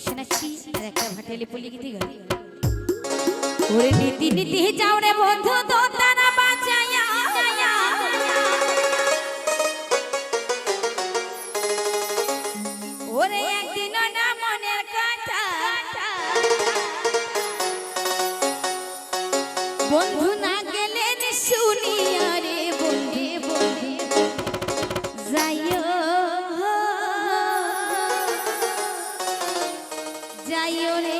শোনাচ্ছি আর একটা ভাটালি পলি গীতি গাই ওরে নীতি নীতি, যাও রে বন্ধু তো তারা বাঁচায়া ওরে একদিন না যাইও রে।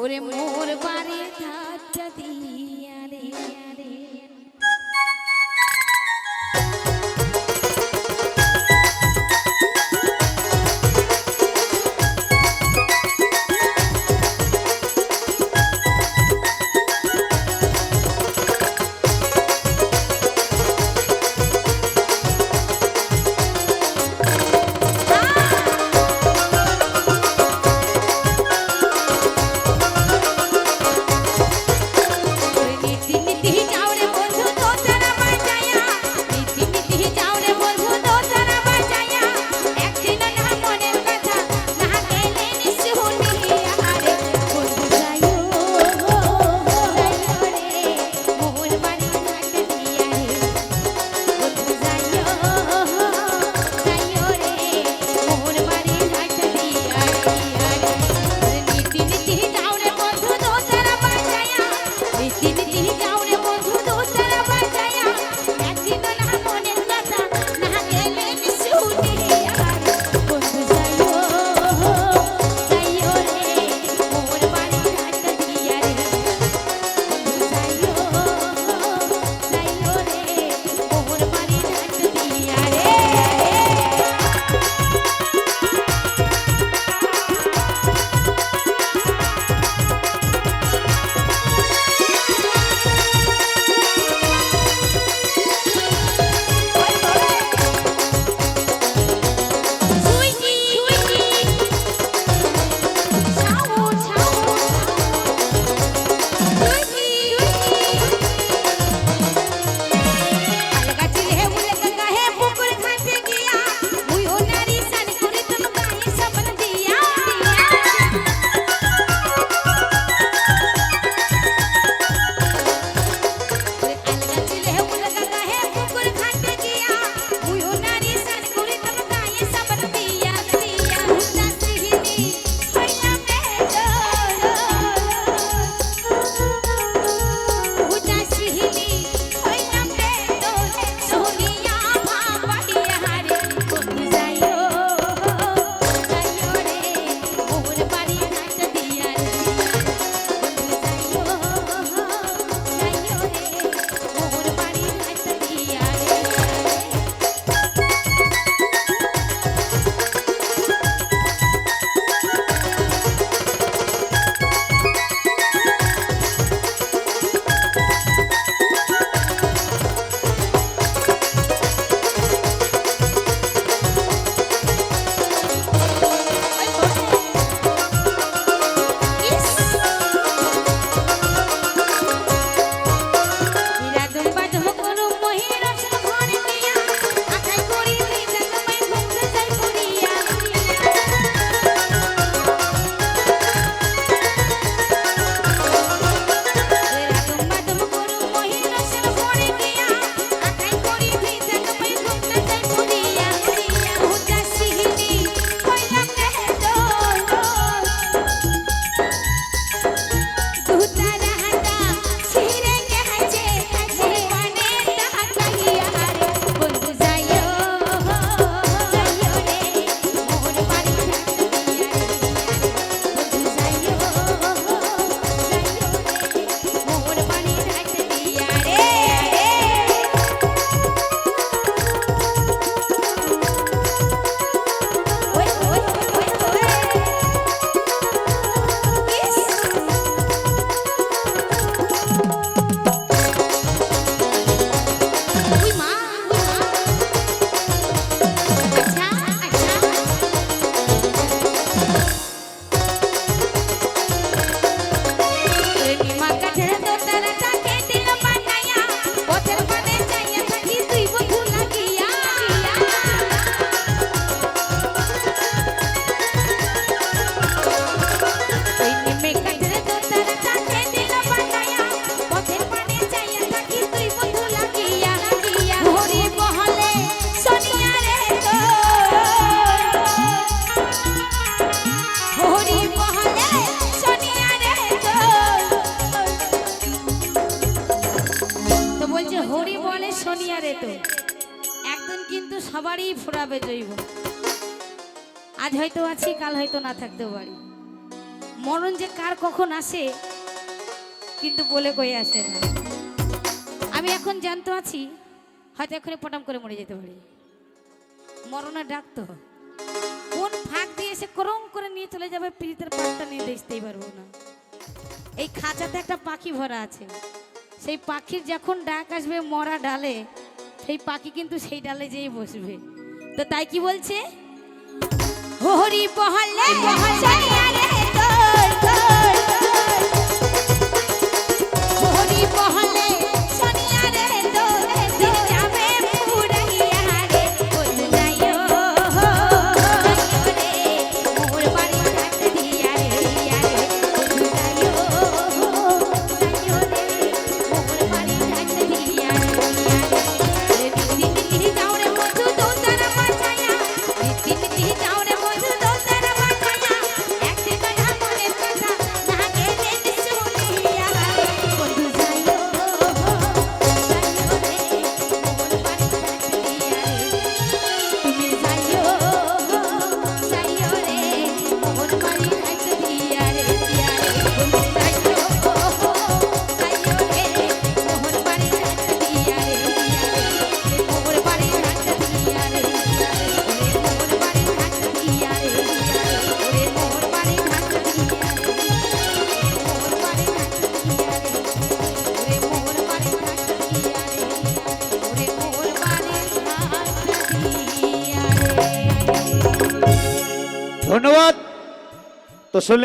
ওরে মোর বাড়ি ধারটা জৈব আজ হয়তো আছি, কাল হয়তো না থাকতেও পারি। মরণ যে কার কখন আসে, কিন্তু বলে কই আসে না। আমি এখন জানতো আছি, হয়তো এখনই পটাম করে মরে যেতে পারি। মরণের ডাক তো। কোন ফাঁক দিয়ে এসে করম করে নিয়ে চলে যাবে প্রীতের পাটটা নিয়ে দেখতেই পারব না। এই খাঁচাতে একটা পাখি ভরা আছে। সেই পাখির যখন ডাক আসবে মরা ডালে, সেই পাখি কিন্তু সেই ডালে যেই বসবে। তো তাই কি বলছে হরি বহলে বহলে রে তোর, তোর, তোর। হরি বহলে ধন্যবাদ। তো শুনলেন